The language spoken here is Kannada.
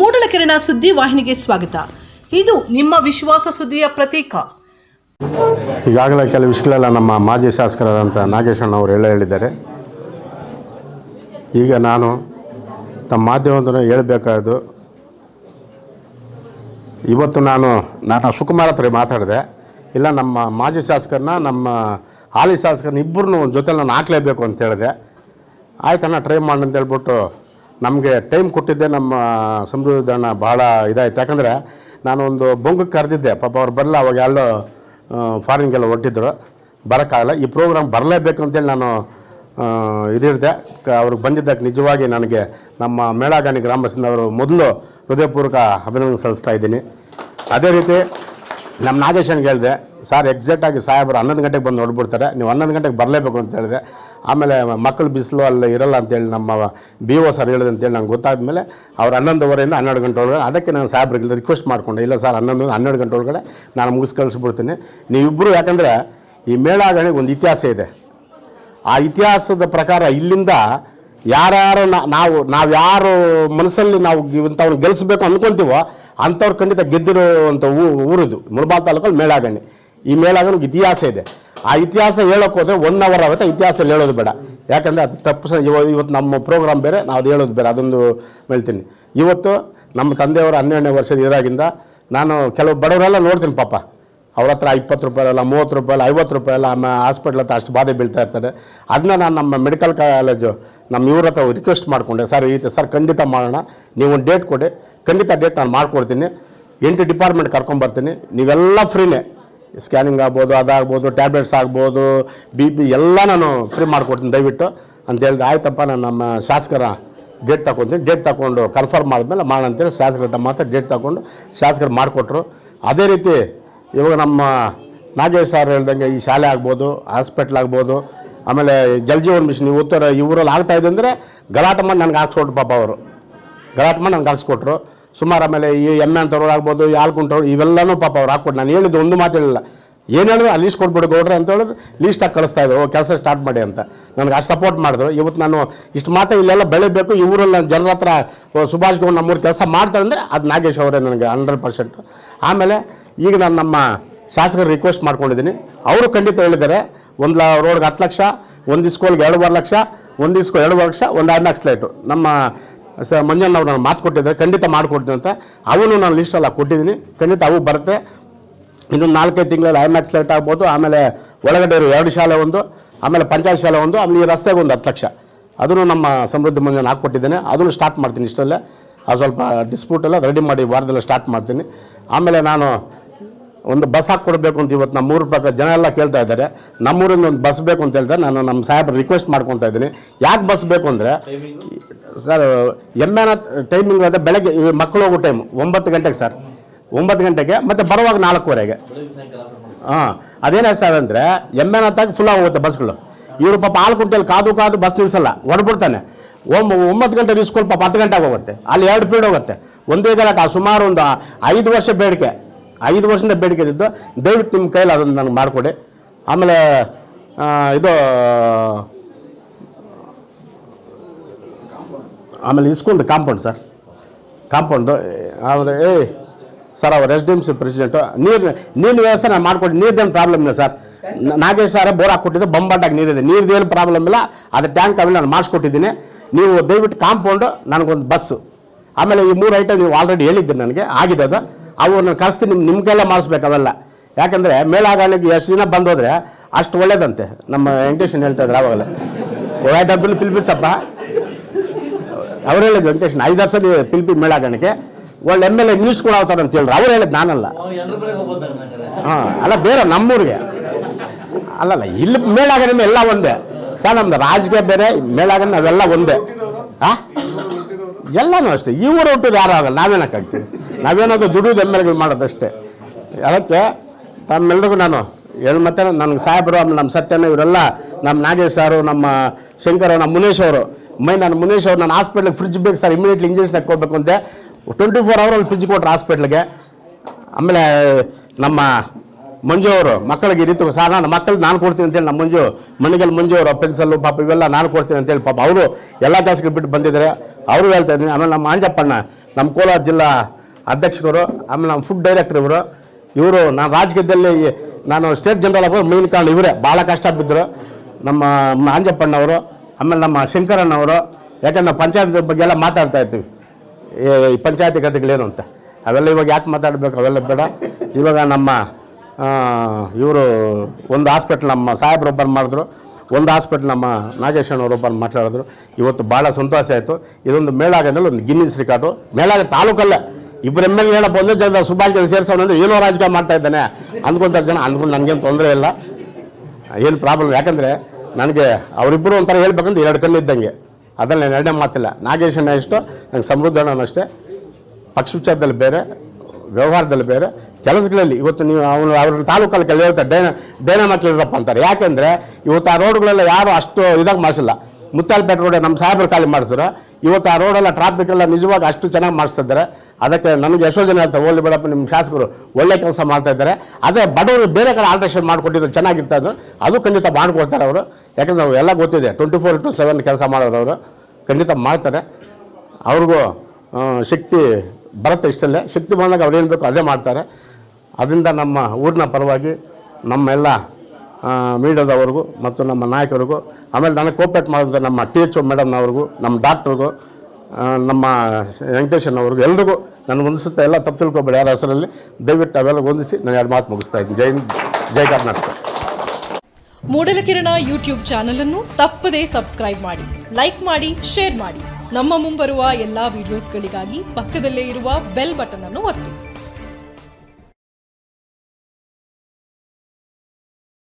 ಮೂಡಲಕೆರೆನ ಸುದ್ದಿ ವಾಹಿನಿಗೆ ಸ್ವಾಗತ. ಇದು ನಿಮ್ಮ ವಿಶ್ವಾಸ ಸುದ್ದಿಯ ಪ್ರತೀಕ. ಈಗಾಗಲೇ ಕೆಲವು ವಿಷಯಗಳೆಲ್ಲ ನಮ್ಮ ಮಾಜಿ ಶಾಸಕರಾದಂಥ ನಾಗೇಶಣ್ಣ ಅವರು ಹೇಳ ಹೇಳಿದ್ದಾರೆ. ಈಗ ನಾನು ತಮ್ಮ ಮಾಧ್ಯಮದನ್ನು ಹೇಳಬೇಕಾದ್ದು, ಇವತ್ತು ನಾನು ನಾನು ಸುಕುಮಾರ್ ಹತ್ರ ಮಾತಾಡಿದೆ. ಇಲ್ಲ, ನಮ್ಮ ಮಾಜಿ ಶಾಸಕರನ್ನ, ನಮ್ಮ ಹಾಲಿ ಶಾಸಕರನ್ನ ಇಬ್ಬರನ್ನೂ ಜೊತೆ ನಾನು ಹಾಕ್ಲೇಬೇಕು ಅಂತ ಹೇಳಿದೆ. ಆಯ್ತಣ್ಣ, ಟ್ರೈ ಮಾಡಿ ಹೇಳ್ಬಿಟ್ಟು ನಮಗೆ ಟೈಮ್ ಕೊಟ್ಟಿದ್ದೆ ನಮ್ಮ ಸಮೃದ್ಧಣ್ಣ ಭಾಳ ಇದಾಯ್ತು. ಯಾಕಂದರೆ ನಾನೊಂದು ಬೊಂಗಕ್ಕೆ ಕರೆದಿದ್ದೆ. ಪಾಪ ಅವ್ರು ಬರಲ್ಲ ಅವಾಗ ಎಲ್ಲೋ ಫಾರಿನ್ಗೆಲ್ಲ ಹೊಟ್ಟಿದ್ರು ಬರೋಕ್ಕಾಗಲ್ಲ. ಈ ಪ್ರೋಗ್ರಾಮ್ ಬರಲೇಬೇಕು ಅಂತೇಳಿ ನಾನು ಇದಿರ್ದೆ. ಅವ್ರಿಗೆ ಬಂದಿದ್ದಕ್ಕೆ ನಿಜವಾಗಿ ನನಗೆ ನಮ್ಮ ಮೇಳಾಗಾನಿ ಗ್ರಾಮಸ್ಥರು ಅವರು ಮೊದಲು ಹೃದಯಪೂರ್ವಕ ಅಭಿನಂದನೆ ಸಲ್ಲಿಸ್ತಾ ಇದ್ದೀನಿ. ಅದೇ ರೀತಿ ನಮ್ಮ ನಾಗೇಶನ್ ಹೇಳಿದೆ, ಸರ್ ಎಕ್ಸಾಕ್ಟಾಗಿ ಸಾಹೇಬರು ಹನ್ನೊಂದು ಗಂಟೆಗೆ ಬಂದು ನೋಡ್ಬಿಡ್ತಾರೆ ನೀವು ಹನ್ನೊಂದು ಗಂಟೆಗೆ ಬರಲೇಬೇಕು ಅಂತ ಹೇಳಿದೆ. ಆಮೇಲೆ ಮಕ್ಕಳು ಬಿಸಿಲು ಅಲ್ಲಿ ಇರಲ್ಲ ಅಂತೇಳಿ ನಮ್ಮ ಬಿ ಒ ಸರ್ ಹೇಳಿದೆ ಅಂತೇಳಿ ನಂಗೆ ಗೊತ್ತಾದ ಮೇಲೆ ಅವ್ರು ಹನ್ನೊಂದುವರೆಯಿಂದ ಹನ್ನೆರಡು ಗಂಟೆ ಒಳಗಡೆ, ಅದಕ್ಕೆ ನಾನು ಸಾಹೇಬ್ರಿಗೆ ರಿಕ್ವೆಸ್ಟ್ ಮಾಡಿಕೊಂಡೆ, ಇಲ್ಲ ಸರ್ ಹನ್ನೊಂದು, ಹನ್ನೆರಡು ಗಂಟೆ ಒಳಗಡೆ ನಾನು ಮುಗಿಸ್ ಕಳಿಸ್ಬಿಡ್ತೀನಿ. ನೀವಿಬ್ಬರು ಯಾಕಂದರೆ ಈ ಮೇಳಾಗಣಿಗೆ ಒಂದು ಇತಿಹಾಸ ಇದೆ. ಆ ಇತಿಹಾಸದ ಪ್ರಕಾರ ಇಲ್ಲಿಂದ ಯಾರ್ಯಾರು ನಾವು ನಾವು ಯಾರು ಮನಸ್ಸಲ್ಲಿ ನಾವು ಇಂಥವ್ರು ಗೆಲ್ಲಿಸ್ಬೇಕು ಅಂದ್ಕೊಂತೀವೋ ಅಂಥವ್ರು ಖಂಡಿತ ಗೆದ್ದಿರುವಂಥ ಊರಿದು. ಮುಳಬಾಲ್ ತಾಲೂಕಲ್ಲಿ ಮೇಳಾಗಣ್ಣಿ ಈ ಮೇಳಾಗಣ್ಣಿಗೆ ಇತಿಹಾಸ ಇದೆ. ಆ ಇತಿಹಾಸ ಹೇಳೋಕೆ ಹೋದರೆ ಒನ್ ಅವರ್ ಆಗುತ್ತೆ ಇತಿಹಾಸ ಹೇಳೋದು ಬೇಡ. ಯಾಕಂದರೆ ಅದು ತಪ್ಪು ಇವತ್ತು ನಮ್ಮ ಪ್ರೋಗ್ರಾಮ್ ಬೇರೆ, ನಾವು ಅದು ಹೇಳೋದು ಬೇರೆ. ಅದೊಂದು ಹೇಳ್ತೀನಿ. ಇವತ್ತು ನಮ್ಮ ತಂದೆಯವರು ಹನ್ನೆರಡನೇ ವರ್ಷದ ಇದಾಗಿಂದ ನಾನು ಕೆಲವು ಬಡವರೆಲ್ಲ ನೋಡ್ತೀನಿ ಪಾಪ. ಅವ್ರ ಹತ್ರ ಇಪ್ಪತ್ತು ರೂಪಾಯಿ ಅಲ್ಲ, ಮೂವತ್ತು ರೂಪಾಯಿ ಅಲ್ಲ, ಐವತ್ತು ರೂಪಾಯಿ ಅಲ್ಲ ಆಮೇಲೆ ಹಾಸ್ಪಿಟ್ಲ್ ಹತ್ರ ಅಷ್ಟು ಬಾಧೆ ಬೀಳ್ತಾ ಇರ್ತಾರೆ ಅದನ್ನ ನಾನು ನಮ್ಮ ಮೆಡಿಕಲ್ ಕಾಲೇಜು ನಮ್ಮ ಇವ್ರ ಹತ್ರ ರಿಕ್ವೆಸ್ಟ್ ಮಾಡಿಕೊಂಡೆ, ಸರ್, ಈ ಸರ್, ಖಂಡಿತ ಮಾಡೋಣ. ನೀವು ಒಂದು ಡೇಟ್ ಕೊಡಿ. ಖಂಡಿತ ಡೇಟ್ ನಾನು ಮಾಡ್ಕೊಡ್ತೀನಿ. ಎಂಟು ಡಿಪಾರ್ಟ್ಮೆಂಟ್ ಕರ್ಕೊಂಬರ್ತೀನಿ ನೀವೆಲ್ಲ ಫ್ರೀನೇ ಸ್ಕ್ಯಾನಿಂಗ್ ಆಗ್ಬೋದು, ಅದಾಗ್ಬೋದು ಟ್ಯಾಬ್ಲೆಟ್ಸ್ ಆಗ್ಬೋದು ಬಿ ಪಿ ಎಲ್ಲ ನಾನು ಫ್ರೀ ಮಾಡಿಕೊಡ್ತೀನಿ ದಯವಿಟ್ಟು. ಅಂತ ಹೇಳಿದೆ, ಆಯ್ತಪ್ಪ, ನಾನು ನಮ್ಮ ಶಾಸಕರ ಡೇಟ್ ತಗೊತೀನಿ ಡೇಟ್ ತಗೊಂಡು ಕನ್ಫರ್ಮ್ ಮಾಡಿದ್ಮೇಲೆ ಮಾಡೋಣ ಅಂತೇಳಿ ಶಾಸಕರ ಹತ್ರ ಮಾತ್ರ ಡೇಟ್ ತಗೊಂಡು ಶಾಸಕರು ಮಾಡಿಕೊಟ್ರು. ಅದೇ ರೀತಿ ಇವಾಗ ನಮ್ಮ ನಾಗೇಶ್ ಸರ್ ಹೇಳ್ದಂಗೆ ಈ ಶಾಲೆ ಆಗ್ಬೋದು ಹಾಸ್ಪಿಟ್ಲ್ ಆಗ್ಬೋದು ಆಮೇಲೆ ಜಲ್ ಜೀವನ್ ಮಿಷನ್ ಇವತ್ತರ ಊರಲ್ಲಿ ಆಗ್ತಾ ಇದೆ ಅಂದರೆ ಗಲಾಟೆ ಮಾಡಿ ನನಗೆ ಹಾಕ್ಸ್ಕೊಟ್ರು ಪಾಪ ಅವರು. ಗಲಾಟೆ ಮಾಡಿ ನನಗೆ ಹಾಕ್ಸ್ಕೊಟ್ರು. ಸುಮಾರು ಆಮೇಲೆ ಈ ಎಮ್ಮೆ ಅಂತವ್ರು ಆಗ್ಬೋದು, ಈ ಹಾಲು ಕುಂಟವ್ರು ಇವೆಲ್ಲನೂ ಪಾಪ ಅವ್ರು ಹಾಕ್ಕೊಟ್ಟು ನಾನು ಹೇಳಿದ್ದು ಒಂದು ಮಾತು ಹೇಳಿಲ್ಲ. ಏನು ಹೇಳಿದ್ರು? ಅಲ್ಲಿ ಲೀಸ್ಟ್ ಕೊಟ್ಬಿಡು ಗೌಡ್ರೆ ಅಂತ ಹೇಳಿದ್ರು. ಲೀಸ್ಟಾಗಿ ಕಳಿಸ್ತಾ ಇದ್ರು. ಕೆಲಸ ಸ್ಟಾರ್ಟ್ ಮಾಡಿ ಅಂತ. ನನಗೆ ಅಷ್ಟು ಸಪೋರ್ಟ್ ಮಾಡಿದ್ರು. ಇವತ್ತು ನಾನು ಇಷ್ಟು ಮಾತ್ರ ಇಲ್ಲೆಲ್ಲ ಬೆಳಿಬೇಕು. ಈ ಊರಲ್ಲಿ ನಾನು ಜನರ ಹತ್ರ ಸುಭಾಷ್ ಗೌಡ್ ನಮ್ಮೂರು ಕೆಲಸ ಮಾಡ್ತಾರೆ ಅಂದರೆ ಅದು ನಾಗೇಶ್ ಅವರೇ ನನಗೆ ಹಂಡ್ರೆಡ್ ಪರ್ಸೆಂಟು ಆಮೇಲೆ ಈಗ ನಾನು ನಮ್ಮ ಶಾಸಕರು ರಿಕ್ವೆಸ್ಟ್ ಮಾಡ್ಕೊಂಡಿದ್ದೀನಿ. ಅವರು ಖಂಡಿತ ಹೇಳಿದ್ದಾರೆ. ಒಂದು ಲ, ರೋಡ್ಗೆ ಹತ್ತು ಲಕ್ಷ, ಒಂದು ಇಸ್ಕೋಲ್ಗೆ ಎರಡೂವರೆ ಲಕ್ಷ, ಒಂದು ಇಸ್ಕೋ ಎರಡೂವರೆ ಲಕ್ಷ, ಒಂದು ಐದು ಲೈಟು. ನಮ್ಮ, ಸ, ಮಂಜಣ್ಣ ಅವ್ರು ನಾನು ಮಾತು ಕೊಟ್ಟಿದ್ದಾರೆ, ಖಂಡಿತ ಮಾಡಿಕೊಡ್ತೀನಿ ಅಂತ. ಅವನು ನಾನು ಲಿಸ್ಟೆಲ್ಲ ಕೊಟ್ಟಿದ್ದೀನಿ. ಖಂಡಿತ ಅವು ಬರುತ್ತೆ. ಇನ್ನು ನಾಲ್ಕೈದು ತಿಂಗಳಲ್ಲಿ ಐಮ್ಯಾಕ್ಸ್ ಲೈಟ್ ಆಗ್ಬೋದು. ಆಮೇಲೆ ಒಳಗಡೆ ಎರಡು ಶಾಲೆ ಒಂದು, ಆಮೇಲೆ ಪಂಚಾಯತ್ ಶಾಲೆ ಒಂದು, ಆಮೇಲೆ ಈ ರಸ್ತೆಗೆ ಒಂದು ಹತ್ತು ಲಕ್ಷ. ಅದನ್ನು ನಮ್ಮ ಸಮೃದ್ಧಿ ಮಂಜನ್ ಹಾಕ್ಕೊಟ್ಟಿದ್ದೇನೆ ಅದನ್ನು ಸ್ಟಾರ್ಟ್ ಮಾಡ್ತೀನಿ ಇಷ್ಟಲ್ಲೇ. ಅದು ಸ್ವಲ್ಪ ಡಿಸ್ಪ್ಯೂಟೆಲ್ಲ ರೆಡಿ ಮಾಡಿ ವಾರದಲ್ಲೇ ಸ್ಟಾರ್ಟ್ ಮಾಡ್ತೀನಿ. ಆಮೇಲೆ ನಾನು ಒಂದು ಬಸ್ ಹಾಕ್ಕೊಡ್ಬೇಕು ಅಂತ ಇವತ್ತು ನಮ್ಮ ಊರ ಪಕ್ಕ ಜನ ಎಲ್ಲ ಕೇಳ್ತಾ ಇದ್ದಾರೆ. ನಮ್ಮೂರಿಂದ ಒಂದು ಬಸ್ ಬೇಕು ಅಂತ ಹೇಳ್ತಾರೆ. ನಾನು ನಮ್ಮ ಸಾಹೇಬ್ರು ರಿಕ್ವೆಸ್ಟ್ ಮಾಡ್ಕೊತಾ ಇದ್ದೀನಿ. ಯಾಕೆ ಬಸ್ ಬೇಕು ಅಂದರೆ, ಸರ್ ಎಮ್ಮೆನ ಟೈಮಿಂಗ್ ಅದೇ ಬೆಳಗ್ಗೆ ಮಕ್ಕಳು ಹೋಗೋ ಟೈಮ್ ಒಂಬತ್ತು ಗಂಟೆಗೆ ಸರ್. ಒಂಬತ್ತು ಗಂಟೆಗೆ, ಮತ್ತು ಬರುವಾಗ ನಾಲ್ಕೂವರೆಗೆ. ಹಾಂ, ಅದೇನೇ ಸರ್ ಅಂದರೆ ಎಮ್ಮೆನ ಹತ್ತಾಗಿ ಫುಲ್ ಆಗೋಗುತ್ತೆ ಬಸ್ಗಳು. ಇವರು ಪಾಪ ಹಾಲು ಕುಂಟೆಯಲ್ಲಿ ಕಾದು ಕಾದು ಬಸ್ ನಿಲ್ಸಲ್ಲ, ಹೊಡ್ಬಿಡ್ತಾನೆ. ಒಮ್ಮ ಒಂಬತ್ತು ಗಂಟೆ ನಿಲ್ಸ್ಕೊಳ್ಪ ಪಾಪ ಹತ್ತು ಗಂಟೆಗೆ ಹೋಗುತ್ತೆ. ಅಲ್ಲಿ ಎರಡು ಪೀರಿಯಡ್ ಹೋಗುತ್ತೆ. ಒಂದೇ ಗಲಾಟ ಸುಮಾರು ಒಂದು ಐದು ವರ್ಷ ಬೇಡಿಕೆ. ಐದು ವರ್ಷದಿಂದ ಬೇಡಿಕೆ ಇದ್ದಿದ್ದು, ದಯವಿಟ್ಟು ನಿಮ್ಮ ಕೈಲಿ ಅದನ್ನು ನನಗೆ ಮಾಡಿಕೊಡಿ. ಆಮೇಲೆ ಇದು, ಆಮೇಲೆ ಇಸ್ಕೂಲ್ದು ಕಾಂಪೌಂಡ್ ಸರ್ ಕಾಂಪೌಂಡು ಆಮೇಲೆ, ಏ ಸರ್ ಅವ್ರು S D M C president ನೀರು ನೀರಿನ ವ್ಯವಸ್ಥೆ ನಾನು ಮಾಡಿಕೊಡಿ, ನೀರ್ದೇನು ಪ್ರಾಬ್ಲಮ್ ಇಲ್ಲ ಸರ್ ನಾಗೇಶ್ ಸರ್ ಬೋರ್ ಹಾಕ್ಕೊಟ್ಟಿದ್ದು ಬಂಬಾಟಾಗಿ ನೀರಿದೆ. ನೀರ್ದೇನು ಪ್ರಾಬ್ಲಮ್ ಇಲ್ಲ, ಅದು ಟ್ಯಾಂಕ್ ಅವೆಲ್ಲ ನಾನು ಮಾಡಿಸ್ಕೊಟ್ಟಿದ್ದೀನಿ. ನೀವು ದಯವಿಟ್ಟು ಕಾಂಪೌಂಡು ನನಗೊಂದು ಬಸ್ಸು ಆಮೇಲೆ ಈ ಮೂರು ಐಟಮ್ ನೀವು ಆಲ್ರೆಡಿ ಹೇಳಿದ್ದೀರಿ ನನಗೆ, ಆಗಿದೆ ಅದು. ಅವು ಕರೆಸ್ತಿ ಕರೆಸ್ತೀನಿ ನಿಮ್ಮ ನಿಮ್ಮ ಕೈಲೇ ಮಾಡಿಸ್ಬೇಕು ಅವೆಲ್ಲ ಯಾಕಂದರೆ ಮೇಲಾಗಣಿಗೆ ಎಷ್ಟು ದಿನ ಬಂದೋದ್ರೆ ಅಷ್ಟು ಒಳ್ಳೇದಂತೆ. ನಮ್ಮ ವೆಂಕಟೇಶನ್ ಹೇಳ್ತಾ ಇದ್ರೆ ಆವಾಗಲೇ. ಒಳ್ಳೆ ಡಬ್ಬಲ್ ಪಿಲ್ಪಿಸಪ್ಪ ಅವ್ರು ಹೇಳಿದ್ರು ವೆಂಕಟೇಶನ್ ಐದು ಸಲ ಪಿಲ್ಪಿ ಮೇಳಾಗಣಿಕೆ ಒಳ್ಳೆ ಎಂ ಎಲ್ ಎ ನ್ಯೂಸ್ ಕೂಡ ಆಗ್ತಾರೆ ಅಂತ ಹೇಳಿದ್ರು. ಅವ್ರು ಹೇಳಿದ್ ನಾನಲ್ಲ. ಹಾಂ ಅಲ್ಲ ಬೇರೆ ನಮ್ಮೂರಿಗೆ. ಅಲ್ಲಲ್ಲ ಇಲ್ಲಿ ಮೇಳಾಗಣೆ ಎಲ್ಲ ಒಂದೇ. ಸರ್ ನಮ್ದು ರಾಜಕೀಯ ಬೇರೆ ಮೇಳಾಗಣೆ ಅವೆಲ್ಲ ಒಂದೇ. ಹಾ ಎಲ್ಲನೂ ಅಷ್ಟೇ. ಈ ಒಟ್ಟು ಹುಟ್ಟಿದ್ರು ಯಾರು ಆಗಲ್ಲ? ನಾವೇನಕ್ಕಾಗ್ತೀವಿ? ನಾವೇನಾದ್ರು ದುಡಿದು ಎಂ ಎಲ್ ಎಗಳು ಮಾಡೋದಷ್ಟೇ. ಅದಕ್ಕೆ ತಮ್ಮೆಲ್ರಿಗೂ ನಾನು ಹೇಳಿ ಮತ್ತೆ ನನಗೆ ಸಾಹೇಬರು, ಆಮೇಲೆ ನಮ್ಮ ಸತ್ಯನ ಇವರೆಲ್ಲ, ನಮ್ಮ ನಾಗೇಶ್ ಸಾರು, ನಮ್ಮ ಶಂಕರ್ ನಮ್ಮ ಮುನೇಶ್ ಅವರು, ಮೈ ನಾನು ಮುನೇಶ್ ಅವರು, ನಾನು ಹಾಸ್ಪಿಟ್ಲಿಗೆ ಫ್ರಿಜ್ ಬೇಕು ಸರ್ ಇಮಿಡಿಯೇಟ್ಲಿ ಇಂಜೆಕ್ಷನ್ ಹಾಕ್ಕೋಬೇಕು ಅಂತೆ ಟ್ವೆಂಟಿ ಫೋರ್ ಅವರಲ್ಲಿ ಫ್ರಿಜ್ ಕೊಟ್ರು ಹಾಸ್ಪಿಟ್ಲಿಗೆ. ಆಮೇಲೆ ನಮ್ಮ ಮಂಜು ಅವರು, ಮಕ್ಕಳಿಗೆ ರೀತಿ ಸರ್, ನಾನು ಮಕ್ಕಳಿಗೆ ನಾನು ಕೊಡ್ತೀನಿ ಅಂತೇಳಿ ನಮ್ಮ ಮಂಜು ಮನೆಗೆಲ್ಲ ಮಂಜು ಅವರು ಪೆನ್ಸಲ್ಲು ಪಾಪ, ಇವೆಲ್ಲ ನಾನು ಕೊಡ್ತೀನಿ ಅಂತೇಳಿ ಪಾಪ, ಅವರು ಎಲ್ಲ ಕೆಲಸಗಳು ಬಿಟ್ಟು ಬಂದಿದ್ದಾರೆ. ಅವರು ಹೇಳ್ತಾ ಇದ್ದೀನಿ ಆಮೇಲೆ ನಮ್ಮ ಆಂಜಪ್ಪಣ್ಣ, ನಮ್ಮ ಕೋಲಾರ ಜಿಲ್ಲಾ ಅಧ್ಯಕ್ಷರು ಆಮೇಲೆ ನಮ್ಮ ಫುಡ್ ಡೈರೆಕ್ಟರ್ ಇವರು ಇವರು ನಾನು ರಾಜಕೀಯದಲ್ಲಿ ನಾನು ಸ್ಟೇಟ್ ಜನರಲ್ ಆಗಿ ಮೇನ್ ಕಾರಣ ಇವರೇ. ಭಾಳ ಕಷ್ಟ ಬಿದ್ದರು. ನಮ್ಮ ಆಂಜಪ್ಪಣ್ಣವರು ಆಮೇಲೆ ನಮ್ಮ ಶಂಕರಣ್ಣವರು ಯಾಕಂದ್ರೆ ನಾವು ಪಂಚಾಯತ್ ಬಗ್ಗೆ ಎಲ್ಲ ಮಾತಾಡ್ತಾ ಇರ್ತೀವಿ ಈ ಪಂಚಾಯತಿ ಕಥೆಗಳೇನು ಅಂತ. ಅವೆಲ್ಲ ಇವಾಗ ಯಾಕೆ ಮಾತಾಡಬೇಕು? ಅವೆಲ್ಲ ಬೇಡ. ಇವಾಗ ನಮ್ಮ ಇವರು ಒಂದು ಹಾಸ್ಪಿಟ್ಲ್ ನಮ್ಮ ಸಾಹೇಬ್ರು ಓಪನ್ ಮಾಡಿದ್ರು. ಒಂದು ಹಾಸ್ಪಿಟ್ಲ್ ನಮ್ಮ ನಾಗೇಶಣ್ಣವ್ರು ಓಪನ್ ಮಾತಾಡಿದ್ರು. ಇವತ್ತು ಭಾಳ ಸಂತೋಷ ಆಯಿತು. ಇದೊಂದು ಮೇಳಾಗನಲ್ಲಿ ಒಂದು ಗಿನ್ನಿಸ್ ರಿಕಾರ್ಡು ಮೇಳಾಗ ತಾಲೂಕಲ್ಲ ಇಬ್ಬರು ಎಂ ಎಲ್ ಹೇಳಪ್ಪ, ಒಂದೇ ಜನ ಸುಭಾಷ್ ಸೇರಿಸೋಣ ಅಂದ್ರೆ ಏನೋ ರಾಜಕೀಯ ಮಾಡ್ತಾ ಇದ್ದಾನೆ. ಅಂದ್ಕೊಂತಾರೆ ಜನ ಅಂದ್ಕೊಂಡು ನನಗೇನು ತೊಂದರೆ ಇಲ್ಲ. ಏನು ಪ್ರಾಬ್ಲಮ್ ಯಾಕಂದರೆ ನನಗೆ ಅವರಿಬ್ಬರು ಒಂಥರ ಹೇಳ್ಬೇಕಂದ್ರೆ ಎರಡು ಕಣ್ಣು ಇದ್ದಂಗೆ. ಅದನ್ನು ನಾನು ಎರಡನೇ ಮಾತಿಲ್ಲ. ನಾಗೇಶಣ್ಣ ಇಷ್ಟು, ನಂಗೆ ಸಮೃದ್ಧಣ್ಣ ಅಷ್ಟೇ. ಪಕ್ಷ ವಿಚಾರದಲ್ಲಿ ಬೇರೆ, ವ್ಯವಹಾರದಲ್ಲಿ ಬೇರೆ, ಕೆಲಸಗಳಲ್ಲಿ ಇವತ್ತು ನೀವು ಅವನು ಅವ್ರ ತಾಲೂಕಲ್ಲಿ ಹೇಳ್ತಾರೆ, ಡೇನ ಡೇನ ಮಕ್ಕಳಿರಪ್ಪ ಅಂತಾರೆ. ಯಾಕೆಂದರೆ ಇವತ್ತು ಆ ರೋಡ್ಗಳೆಲ್ಲ ಯಾರು ಅಷ್ಟು ಇದಾಗಿ ಮಾಡಿಸಿಲ್ಲ. ಮುತ್ತಾಲ್ಪೇಟೆ ರೋಡ್ ನಮ್ಮ ಸಾಹೇಬರು ಖಾಲಿ ಮಾಡಿಸಿದ್ರು. ಇವತ್ತು ಆ ರೋಡೆಲ್ಲ ಟ್ರಾಫಿಕ್ ಎಲ್ಲ ನಿಜವಾಗಿ ಅಷ್ಟು ಚೆನ್ನಾಗಿ ಮಾಡಿಸ್ತಿದ್ದಾರೆ. ಅದಕ್ಕೆ ನನಗೆ ಎಷ್ಟೋ ಜನ ಹೇಳ್ತಾರೆ, ಓಲಿ ಬೇಡಪ್ಪ, ನಿಮ್ಮ ಶಾಸಕರು ಒಳ್ಳೆ ಕೆಲಸ ಮಾಡ್ತಾ ಇದ್ದಾರೆ. ಅದೇ ಬಡವರು ಬೇರೆ ಕಡೆ ಆಲ್ಟ್ರೇಷನ್ ಮಾಡಿಕೊಟ್ಟಿದ್ದು ಚೆನ್ನಾಗಿರ್ತಾ ಇದ್ರು ಅದು ಖಂಡಿತ ಮಾಡಿಕೊಡ್ತಾರೆ ಅವರು. ಯಾಕಂದ್ರೆ ನಾವು ಎಲ್ಲ ಗೊತ್ತಿದೆ ಟ್ವೆಂಟಿ ಫೋರ್ ಟು ಸೆವೆನ್ ಕೆಲಸ ಮಾಡೋರು ಅವರು. ಖಂಡಿತ ಮಾಡ್ತಾರೆ. ಅವ್ರಿಗೂ ಶಕ್ತಿ ಬರುತ್ತೆ ಇಷ್ಟಲ್ಲೇ. ಶಕ್ತಿ ಬಂದಾಗ ಅವ್ರು ಏನು ಬೇಕೋ ಅದೇ ಮಾಡ್ತಾರೆ. ಅದರಿಂದ ನಮ್ಮ ಊರಿನ ಪರವಾಗಿ ನಮ್ಮೆಲ್ಲ ಮೀಡಿಯಾದವ್ರಿಗೂ ಮತ್ತು ನಮ್ಮ ನಾಯಕರಿಗೂ, ಆಮೇಲೆ ನನಗೆ ಕೋಪರೇಟ್ ಮಾಡಿದ ನಮ್ಮ ಟಿ ಎಚ್ ಒ ಮೇಡಮ್ನವ್ರಿಗೂ, ನಮ್ಮ ಡಾಕ್ಟ್ರಿಗೂ ನಮ್ಮ ವೆಂಕಟೇಶನವ್ರಿಗೂ, ಎಲ್ರಿಗೂ ನನಗೆ ಹೊಂದಿಸುತ್ತೆ ಎಲ್ಲ ತಪ್ಪು ತಿಳ್ಕೊಬೇಡಿ. ಯಾರ ಹೆಸರಲ್ಲಿ ದಯವಿಟ್ಟು ಅವೆಲ್ಲ ಹೊಂದಿಸಿ ನಾನು ಎರಡು ಮಾತು ಮುಗಿಸ್ತಾ ಇದ್ದೀನಿ. ಜೈ ಜೈ ಕರ್ನಾಟಕ. ಮೂಡಲಕಿರಣ ಯೂಟ್ಯೂಬ್ ಚಾನಲ್ ಅನ್ನು ತಪ್ಪದೇ ಸಬ್ಸ್ಕ್ರೈಬ್ ಮಾಡಿ, ಲೈಕ್ ಮಾಡಿ, ಶೇರ್ ಮಾಡಿ. ನಮ್ಮ ಮುಂಬರುವ ಎಲ್ಲಾ ವಿಡಿಯೋಸ್ಗಳಿಗಾಗಿ ಪಕ್ಕದಲ್ಲೇ ಇರುವ ಬೆಲ್ ಬಟನ್ ಅನ್ನು ಒತ್ತಿ.